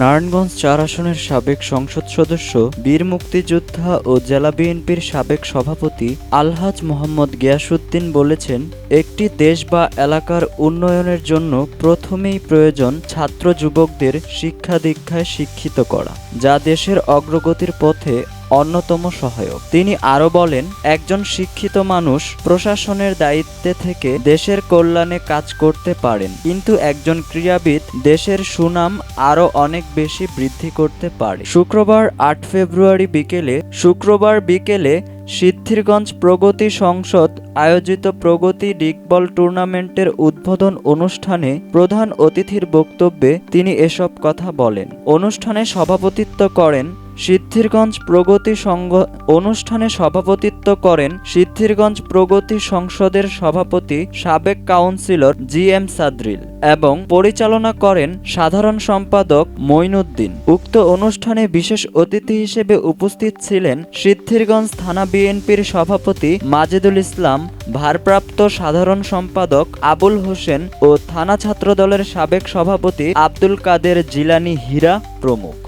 নারায়ণগঞ্জ চার আসনের সাবেক সংসদ সদস্য, বীর মুক্তিযোদ্ধা ও জেলা বিএনপির সাবেক সভাপতি আলহাজ মোহাম্মদ গিয়াসুদ্দিন বলেছেন, একটি দেশ বা এলাকার উন্নয়নের জন্য প্রথমেই প্রয়োজন ছাত্র যুবকদের শিক্ষা দীক্ষায় শিক্ষিত করা, যা দেশের অগ্রগতির পথে অন্যতম সহায়ক। তিনি আরও বলেন, একজন শিক্ষিত মানুষ প্রশাসনের দায়িত্বে থেকে দেশের কল্যাণে কাজ করতে পারেন, কিন্তু একজন ক্রীড়াবিদ দেশের সুনাম আরও অনেক বেশি বৃদ্ধি করতে পারে। শুক্রবার আট ফেব্রুয়ারি বিকেলে, শুক্রবার বিকেলে সিদ্ধিরগঞ্জ প্রগতি সংসদ আয়োজিত প্রগতি ডিগবল টুর্নামেন্টের উদ্বোধন অনুষ্ঠানে প্রধান অতিথির বক্তব্যে তিনি এসব কথা বলেন। অনুষ্ঠানে সভাপতিত্ব করেন সিদ্ধিরগঞ্জ প্রগতি সংঘ অনুষ্ঠানে সভাপতিত্ব করেন সিদ্ধিরগঞ্জ প্রগতি সংসদের সভাপতি সাবেক কাউন্সিলর জি এম সাদ্রিল এবং পরিচালনা করেন সাধারণ সম্পাদক মঈনুদ্দিন। উক্ত অনুষ্ঠানে বিশেষ অতিথি হিসেবে উপস্থিত ছিলেন সিদ্ধিরগঞ্জ থানা বিএনপির সভাপতি মাজেদুল ইসলাম, ভারপ্রাপ্ত সাধারণ সম্পাদক আবুল হোসেন ও থানা ছাত্রদলের সাবেক সভাপতি আব্দুল কাদের জিলানি হীরা প্রমুখ।